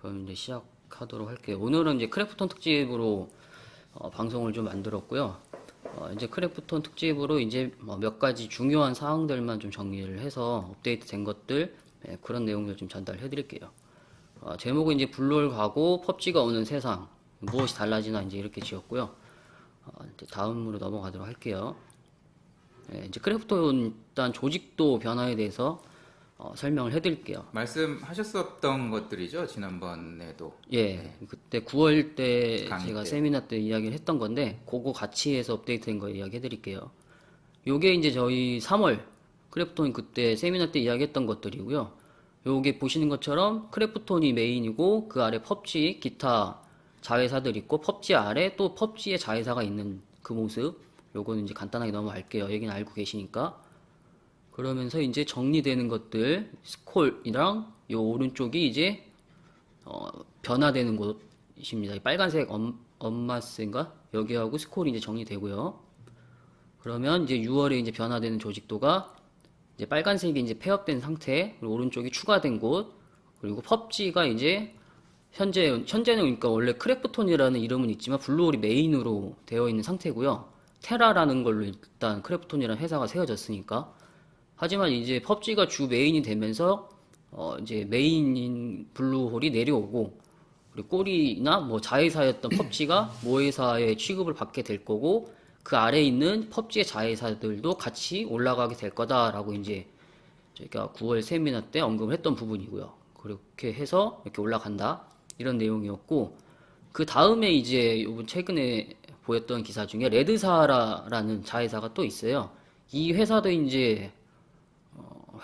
그럼 이제 시작하도록 할게요. 오늘은 이제 크래프톤 특집으로 어, 방송을 좀 만들었고요. 어, 이제 크래프톤 특집으로 이제 뭐몇 가지 중요한 사항들만 좀 정리를 해서 업데이트 된 것들 예, 그런 내용들 좀 전달해 드릴게요. 어, 제목은 이제 블롤 가고 펍지가 오는 세상 무엇이 달라지나 이제 이렇게 지었고요. 어, 이제 다음으로 넘어가도록 할게요. 예, 이제 크래프톤 일단 조직도 변화에 대해서 어, 설명을 해드릴게요. 말씀하셨었던 것들이죠 지난번에도 예, 그때 9월 때 제가 때. 세미나 때 이야기를 했던 건데 그거 같이 해서 업데이트된 거 이야기 해드릴게요. 요게 이제 저희 3월 크래프톤 그때 세미나 때 이야기했던 것들이고요. 요게 보시는 것처럼 크래프톤이 메인이고 그 아래 펍지 기타 자회사들 있고 펍지 아래 또 펍지의 자회사가 있는 그 모습. 요거는 이제 간단하게 넘어갈게요. 얘기는 알고 계시니까. 그러면서 이제 정리되는 것들 스콜이랑 요 오른쪽이 이제 어, 변화되는 곳입니다. 이 빨간색 엄, 엄마스인가? 여기하고 스콜이 이제 정리되고요. 그러면 이제 6월에 이제 변화되는 조직도가 이제 빨간색이 이제 폐업된 상태, 그리고 오른쪽이 추가된 곳, 그리고 펍지가 이제 현재 현재는 그러니까 원래 크래프톤이라는 이름은 있지만 블루홀이 메인으로 되어 있는 상태고요. 테라라는 걸로 일단 크래프톤이라는 회사가 세워졌으니까. 하지만 이제 펍지가 주 메인이 되면서 어 이제 메인인 블루홀이 내려오고 그리고 꼬리나 뭐 자회사였던 펍지가 모회사의 취급을 받게 될 거고 그 아래 있는 펍지의 자회사들도 같이 올라가게 될 거다라고 이제 저희가 9월 세미나 때 언급을 했던 부분이고요. 그렇게 해서 이렇게 올라간다 이런 내용이었고 그 다음에 이제 요번 최근에 보였던 기사 중에 레드사라라는 자회사가 또 있어요. 이 회사도 이제 어,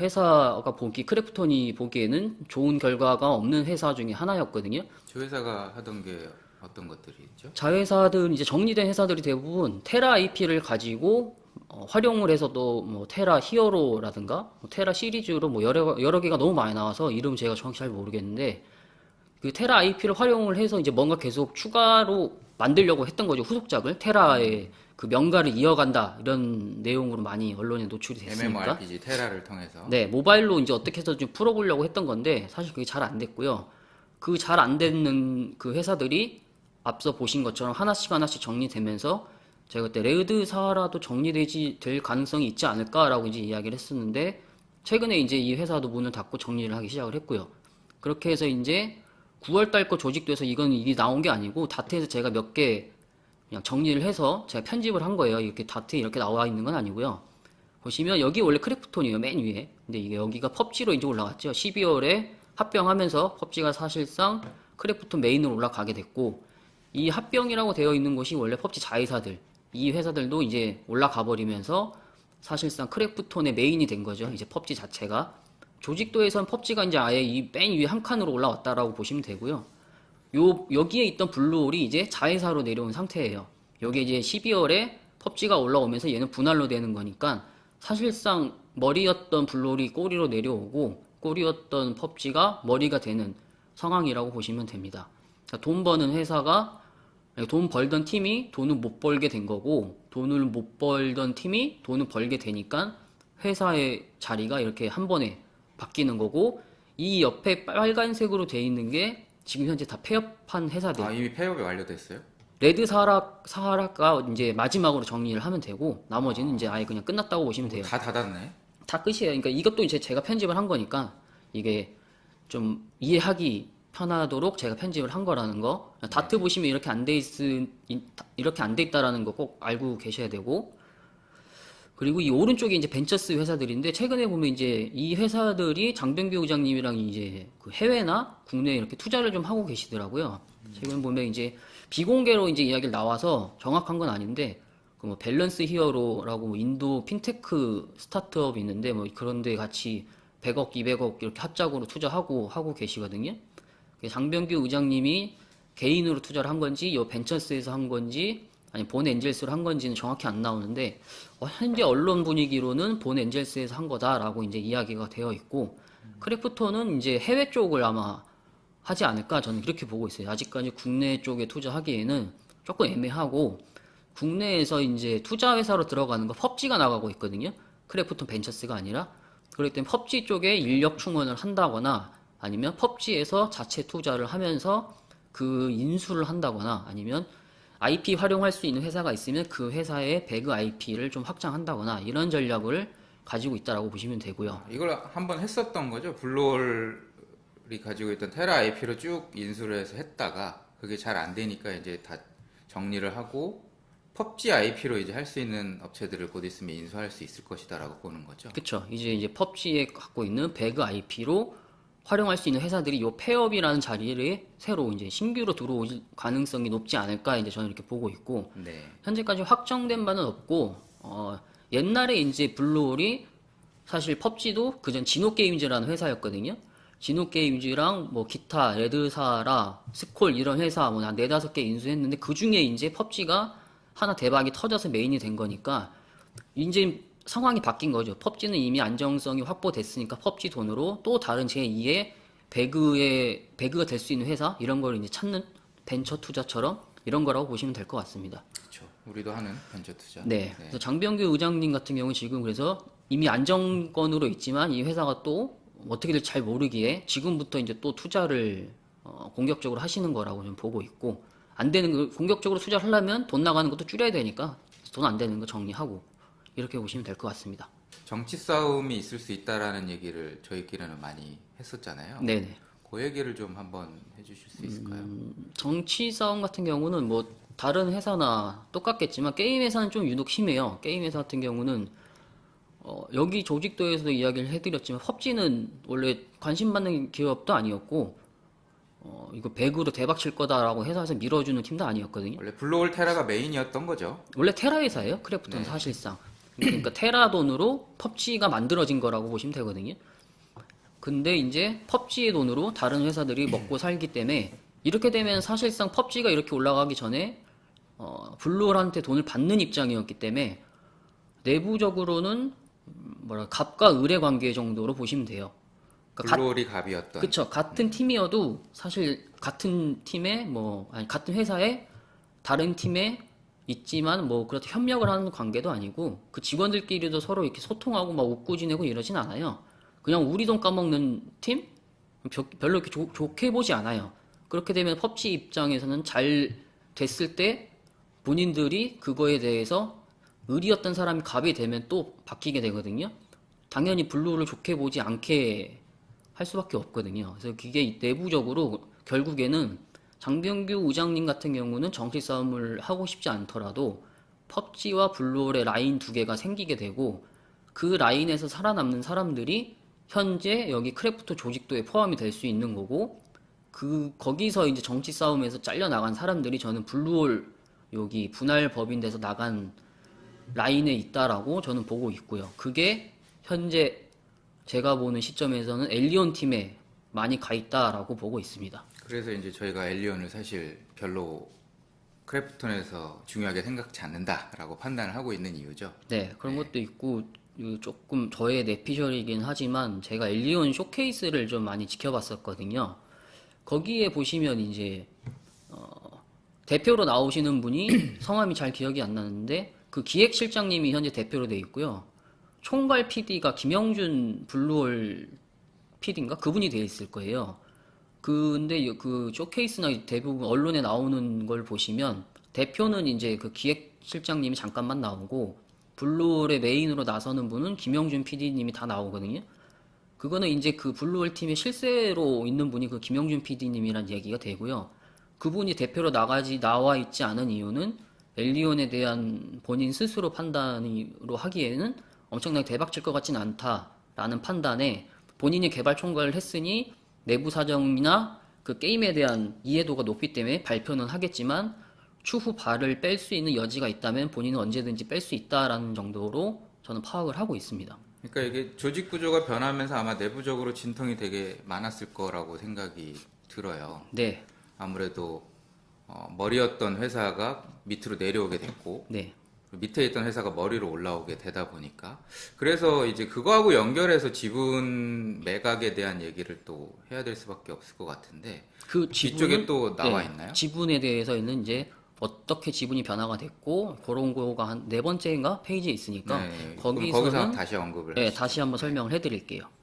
회사가 보기 크래프톤이 보기에는 좋은 결과가 없는 회사 중에 하나였거든요. 저 회사가 하던 게 어떤 것들이죠? 자회사들 이제 정리된 회사들이 대부분 테라 IP를 가지고 어, 활용을 해서도 뭐 테라 히어로라든가 뭐 테라 시리즈로 뭐 여러 여러 개가 너무 많이 나와서 이름 제가 정확히 잘 모르겠는데 그 테라 IP를 활용을 해서 이제 뭔가 계속 추가로 만들려고 했던 거죠 후속작을 테라의 그 명가를 이어간다 이런 내용으로 많이 언론에 노출이 됐으니까 MMORPG 테라를 통해서 네, 모바일로 이제 어떻게 해서 좀 풀어보려고 했던 건데 사실 그게 잘 안 됐고요. 그 잘 안 되는 그 회사들이 앞서 보신 것처럼 하나씩 하나씩 정리되면서 제가 그때 레드 사라도 정리되지 될 가능성이 있지 않을까라고 이제 이야기를 했었는데 최근에 이제 이 회사도 문을 닫고 정리를 하기 시작을 했고요. 그렇게 해서 이제 9월 달 거 조직돼서 이건 일이 나온 게 아니고 다트에서 제가 몇개 그냥 정리를 해서 제가 편집을 한 거예요. 이렇게 다트에 이렇게 나와 있는 건 아니고요. 보시면 여기 원래 크래프톤이에요 맨 위에. 근데 이게 여기가 펍지로 이제 올라갔죠. 12월에 합병하면서 펍지가 사실상 크래프톤 메인으로 올라가게 됐고 이 합병이라고 되어 있는 곳이 원래 펍지 자회사들 이 회사들도 이제 올라가 버리면서 사실상 크래프톤의 메인이 된 거죠. 이제 펍지 자체가. 조직도에선 펍지가 이제 아예 이 맨 위에 한 칸으로 올라왔다라고 보시면 되고요 요 여기에 있던 블루홀이 이제 자회사로 내려온 상태예요. 여기 이제 12월에 펍지가 올라오면서 얘는 분할로 되는 거니까 사실상 머리였던 블루홀이 꼬리로 내려오고 꼬리였던 펍지가 머리가 되는 상황이라고 보시면 됩니다. 그러니까 돈 버는 회사가 돈 벌던 팀이 돈을 못 벌게 된 거고 돈을 못 벌던 팀이 돈을 벌게 되니까 회사의 자리가 이렇게 한 번에 바뀌는 거고 이 옆에 빨간색으로 돼 있는 게 지금 현재 다 폐업한 회사들 아 이미 폐업이 완료됐어요? 레드 사하라 사하라가 이제 마지막으로 정리를 하면 되고 나머지는 이제 아예 그냥 끝났다고 보시면 돼요. 다 닫았네. 다 끝이에요. 그러니까 이것도 이제 제가 편집을 한 거니까 이게 좀 이해하기 편하도록 제가 편집을 한 거라는 거. 다트 보시면 이렇게 안 돼 있, 이렇게 안 돼 있다라는 거 꼭 알고 계셔야 되고. 그리고 이 오른쪽에 이제 벤처스 회사들인데 최근에 보면 이제 이 회사들이 장병규 의장님이랑 이제 그 해외나 국내에 이렇게 투자를 좀 하고 계시더라고요. 최근 보면 이제 비공개로 이제 이야기를 나와서 정확한 건 아닌데 그 뭐 밸런스 히어로라고 뭐 인도 핀테크 스타트업이 있는데 뭐 그런데 같이 100억, 200억 이렇게 합작으로 투자하고 하고 계시거든요. 그 장병규 의장님이 개인으로 투자를 한 건지 요 벤처스에서 한 건지 아니 본 엔젤스로 한 건지는 정확히 안 나오는데 어, 현재 언론 분위기로는 본 엔젤스에서 한 거다라고 이제 이야기가 되어 있고 크래프톤은 이제 해외 쪽을 아마 하지 않을까 저는 그렇게 보고 있어요. 아직까지 국내 쪽에 투자하기에는 조금 애매하고 국내에서 이제 투자 회사로 들어가는 거 펍지가 나가고 있거든요. 크래프톤 벤처스가 아니라 그렇기 때문에 펍지 쪽에 인력 충원을 한다거나 아니면 펍지에서 자체 투자를 하면서 그 인수를 한다거나 아니면 IP 활용할 수 있는 회사가 있으면 그 회사의 배그 IP를 좀 확장한다거나 이런 전략을 가지고 있다라고 보시면 되고요. 이걸 한번 했었던 거죠. 블루홀이 가지고 있던 테라 IP로 쭉 인수를 해서 했다가 그게 잘 안 되니까 이제 다 정리를 하고 펍지 IP로 이제 할 수 있는 업체들을 곧 있으면 인수할 수 있을 것이다라고 보는 거죠. 그쵸. 이제 이제 펍지에 갖고 있는 배그 IP로 활용할 수 있는 회사들이 요 폐업이라는 자리에 새로 이제 신규로 들어올 가능성이 높지 않을까 이제 저는 이렇게 보고 있고 네. 현재까지 확정된 바는 없고 어, 옛날에 이제 블루홀이 사실 펍지도 그전 진호 게임즈라는 회사였거든요. 진호 게임즈랑 뭐 기타 레드사라 스콜 이런 회사 뭐한 네다섯 개 인수했는데 그 중에 이제 펍지가 하나 대박이 터져서 메인이 된 거니까 이제 상황이 바뀐 거죠. 펍지는 이미 안정성이 확보됐으니까 펍지 돈으로 또 다른 제2의 배그의 배그가 될 수 있는 회사 이런 걸 이제 찾는 벤처 투자처럼 이런 거라고 보시면 될 것 같습니다. 그렇죠. 우리도 하는 벤처 투자. 네. 그래서 장병규 의장님 같은 경우 지금 그래서 이미 안정권으로 있지만 이 회사가 또 어떻게 될지 잘 모르기에 지금부터 이제 또 투자를 어, 공격적으로 하시는 거라고 좀 보고 있고 안 되는 거 공격적으로 투자를 하려면 돈 나가는 것도 줄여야 되니까 돈 안 되는 거 정리하고 이렇게 보시면 될 것 같습니다. 정치 싸움이 있을 수 있다라는 얘기를 저희끼리는 많이 했었잖아요. 네네. 그 얘기를 좀 한번 해주실 수 있을까요? 음, 정치 싸움 같은 경우는 뭐 다른 회사나 똑같겠지만 게임 회사는 좀 유독 심해요. 게임 회사 같은 경우는 어, 여기 조직도에서도 이야기를 해드렸지만 펍지는 원래 관심 받는 기업도 아니었고 어, 이거 배그로 대박 칠 거다라고 회사에서 밀어주는 팀도 아니었거든요. 원래 블루홀 테라가 메인이었던 거죠. 원래 테라 회사예요. 크래프트는 사실상. 그러니까 테라 돈으로 펍지가 만들어진 거라고 보시면 되거든요. 근데 이제 펍지의 돈으로 다른 회사들이 먹고 살기 때문에 이렇게 되면 사실상 펍지가 이렇게 올라가기 전에 어, 블루홀한테 돈을 받는 입장이었기 때문에 내부적으로는 음, 뭐라 갑과 을의 관계 정도로 보시면 돼요. 그러니까 블루홀이 갑이었던. 그쵸. 같은 팀이어도 사실 같은 팀에 뭐 아니 같은 회사에 다른 팀에 있지만 뭐 그렇게 협력을 하는 관계도 아니고 그 직원들끼리도 서로 이렇게 소통하고 막 웃고 지내고 이러진 않아요. 그냥 우리 돈 까먹는 팀 벼- 별로 이렇게 좋- 좋게 보지 않아요. 그렇게 되면 펍지 입장에서는 잘 됐을 때 본인들이 그거에 대해서 을이었던 사람이 갑이 되면 또 바뀌게 되거든요. 당연히 블루를 좋게 보지 않게 할 수밖에 없거든요. 그래서 그게 내부적으로 결국에는 장병규 의장님 같은 경우는 정치 싸움을 하고 싶지 않더라도 펍지와 블루홀의 라인 두 개가 생기게 되고 그 라인에서 살아남는 사람들이 현재 여기 크래프트 조직도에 포함이 될 수 있는 거고 그 거기서 이제 정치 싸움에서 잘려 나간 사람들이 저는 블루홀 여기 분할 법인 돼서 나간 라인에 있다라고 저는 보고 있고요. 그게 현재 제가 보는 시점에서는 엘리온 팀에 많이 가 있다라고 보고 있습니다. 그래서 이제 저희가 엘리온을 사실 별로 크래프톤에서 중요하게 생각지 않는다라고 판단을 하고 있는 이유죠. 네, 그런 것도 있고 이 조금 저의 내피셜이긴 하지만 제가 엘리온 쇼케이스를 좀 많이 지켜봤었거든요. 거기에 보시면 이제 어, 대표로 나오시는 분이 성함이 잘 기억이 안 나는데 그 기획실장님이 현재 대표로 돼 있고요. 총괄 PD가 김영준 블루홀 PD인가 그분이 돼 있을 거예요. 근데 그 쇼케이스나 대부분 언론에 나오는 걸 보시면 대표는 이제 그 기획실장님이 잠깐만 나오고 블루홀의 메인으로 나서는 분은 김영준 PD님이 다 나오거든요. 그거는 이제 그 블루홀 팀의 실세로 있는 분이 그 김영준 PD님이란 얘기가 되고요. 그분이 대표로 나가지 나와 있지 않은 이유는 엘리온에 대한 본인 스스로 판단으로 하기에는 엄청나게 대박칠 것 같진 않다라는 판단에 본인이 개발 총괄을 했으니 내부 사정이나 그 게임에 대한 이해도가 높기 때문에 발표는 하겠지만 추후 발을 뺄 수 있는 여지가 있다면 본인은 언제든지 뺄 수 있다라는 정도로 저는 파악을 하고 있습니다. 그러니까 이게 조직 구조가 변하면서 아마 내부적으로 진통이 되게 많았을 거라고 생각이 들어요. 네, 아무래도 어, 머리였던 회사가 밑으로 내려오게 됐고 네. 밑에 있던 회사가 머리로 올라오게 되다 보니까 그래서 이제 그거하고 연결해서 지분 매각에 대한 얘기를 또 해야 될 수밖에 없을 것 같은데 그 뒤쪽에 또 나와 네, 있나요? 지분에 대해서는 이제 어떻게 지분이 변화가 됐고 그런 거가 한 네 번째인가 페이지에 있으니까 네, 그럼 거기서는 거기서 다시 언급을 네, 하시죠. 다시 한번 설명을 해드릴게요.